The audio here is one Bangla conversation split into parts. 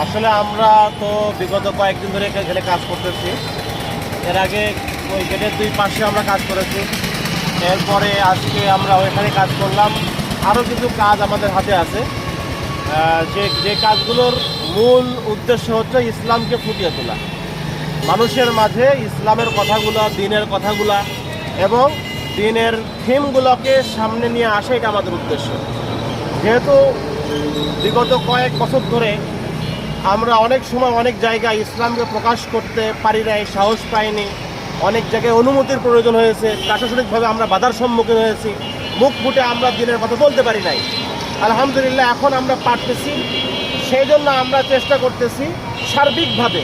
আসলে আমরা তো বিগত কয়েকদিন ধরে এখানে কাজ করতেছি। এর আগে ওই গেটের দুই পাশে আমরা কাজ করেছি। এরপরে আজকে আমরা ওইখানে কাজ করলাম। আরও কিছু কাজ আমাদের হাতে আছে। যে যে কাজগুলোর মূল উদ্দেশ্য হচ্ছে ইসলামকে ফুটিয়ে তোলা। মানুষের মাঝে ইসলামের কথাগুলো, দিনের কথাগুলা এবং দিনের থিমগুলোকে সামনে নিয়ে আসা এটা আমাদের উদ্দেশ্য। যেহেতু বিগত কয়েক বছর ধরে আমরা অনেক সময় অনেক জায়গায় ইসলামকে প্রকাশ করতে পারি নাই, সাহস পাইনি। অনেক জায়গায় অনুমতির প্রয়োজন হয়েছে, প্রশাসনিকভাবে আমরা বাধার সম্মুখীন হয়েছি, মুখ ফুটে আমরা দিনের কথা বলতে পারি নাই। আলহামদুলিল্লাহ, এখন আমরা পারতেছি সেই জন্য আমরা চেষ্টা করতেছি সার্বিকভাবে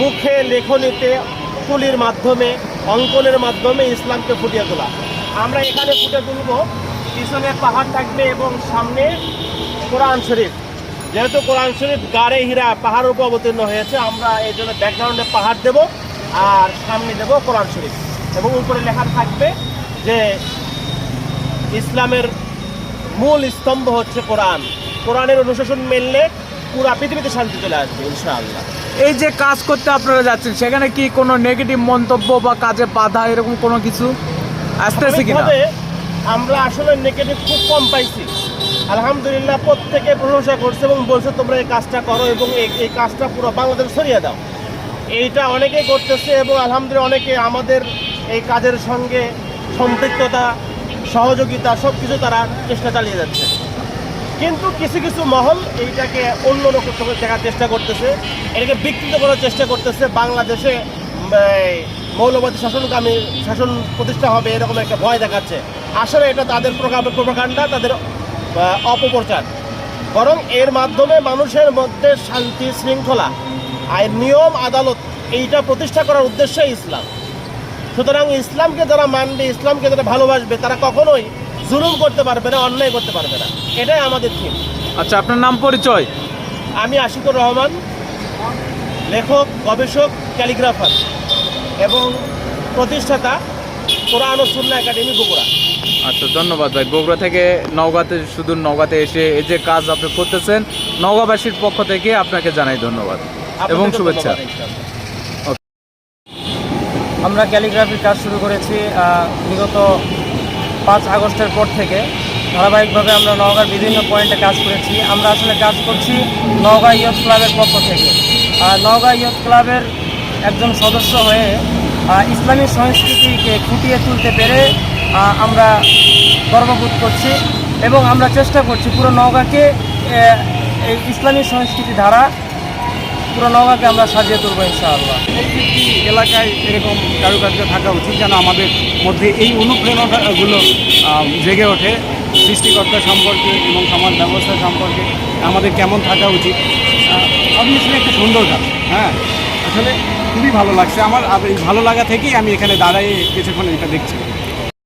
মুখে লেখনীতে, তুলির মাধ্যমে, অঙ্কনের মাধ্যমে ইসলামকে ফুটিয়ে তোলা। আমরা এখানে ফুটে তুলব, পিছনে পাহাড় থাকবে এবং সামনে কোরআন শরীফ। যেহেতু কোরআন শরীফ গাড়ে হীরা পাহাড়ের উপর অবতীর্ণ হয়েছে আমরা এই জন্য ব্যাকগ্রাউন্ডে পাহাড় দেব আর সামনে দেব কোরআন শরীফ। এবং উপরে লেখা থাকবে যে ইসলামের মূল স্তম্ভ হচ্ছে কোরআন। কোরআনের অনুশাসন মেললে পুরা পৃথিবীতে শান্তি চলে আসবে ইনশাআল্লাহ। এই যে কাজ করতে আপনারা যাচ্ছেন সেখানে কি কোনো নেগেটিভ মন্তব্য বা কাজে বাধা এরকম কোনো কিছু আসতেছে কিনা? আমরা আসলে নেগেটিভ খুব কম পাইছি। আলহামদুলিল্লাহ প্রত্যেকে প্রশংসা করছে এবং বলছে, তোমরা এই কাজটা করো এবং এই কাজটা পুরো বাংলাদেশ ছড়িয়ে দাও। এইটা অনেকেই করতেছে এবং আলহামদুলিল্লাহ অনেকে আমাদের এই কাজের সঙ্গে সম্পৃক্ততা, সহযোগিতা সব কিছু তারা চেষ্টা চালিয়ে যাচ্ছে। কিন্তু কিছু কিছু মহল এইটাকে অন্য চোখে দেখার চেষ্টা করতেছে। এটাকে বিকৃত করার চেষ্টা করতেছে। বাংলাদেশে মৌলবাদী শাসনকামী শাসন প্রতিষ্ঠা হবে এরকম একটা ভয় দেখাচ্ছে। আসলে এটা তাদের প্রকাণ্ডা তাদের অপপ্রচার বরং এর মাধ্যমে মানুষের মধ্যে শান্তি শৃঙ্খলা আর নিয়ম আদালত এইটা প্রতিষ্ঠা করার উদ্দেশ্যে ইসলাম। সুতরাং ইসলামকে যারা মানবে ইসলামকে যারা ভালোবাসবে তারা কখনোই জুলুম করতে পারবে না অন্যায় করতে পারবে না। এটাই আমাদের থিম। আচ্ছা আপনার নাম পরিচয়? আমি আশিকুর রহমান লেখক গবেষক ক্যালিগ্রাফার এবং প্রতিষ্ঠাতা কোরআন ও সুন্না একাডেমি বগুড়া। আচ্ছা ধন্যবাদ ভাই। বগুড়া থেকে নওগাঁতে শুধু নওগাঁতে এসে এই যে কাজ আপনি করতেছেন নওগাঁবাসীর পক্ষ থেকে আপনাকে জানাই ধন্যবাদ এবং শুভেচ্ছা। আমরা ক্যালিগ্রাফির কাজ শুরু করেছি বিগত পাঁচ আগস্টের পর থেকে। ধারাবাহিকভাবে আমরা নওগাঁর বিভিন্ন পয়েন্টে কাজ করেছি। আমরা আসলে কাজ করছি নওগাঁ ইয়ত ক্লাবের পক্ষ থেকে। আর নওগাঁ ইয়ত ক্লাবের একজন সদস্য হয়ে ইসলামী সংস্কৃতিকে ফুটিয়ে তুলতে পেরে আমরা গর্ববোধ করছি এবং আমরা চেষ্টা করছি পুরো নওগাঁকে এই ইসলামী সংস্কৃতি ধারা পুরো নওগাঁকে আমরা সাজিয়ে তুলবো ইনশাআল্লাহ। এলাকায় এরকম কারুকার্য থাকা উচিত যেন আমাদের মধ্যে এই অনুপ্রেরণাগুলো জেগে ওঠে, সৃষ্টিকর্তা সম্পর্কে এবং সমাজ ব্যবস্থা সম্পর্কে আমাদের কেমন থাকা উচিত। অবভিয়াসলি একটা সুন্দর কাজ হ্যাঁ? আসলে খুবই ভালো লাগছে। আমার আর এই ভালো লাগা থেকেই আমি এখানে দাঁড়াই কিছুক্ষণ এটা দেখছি।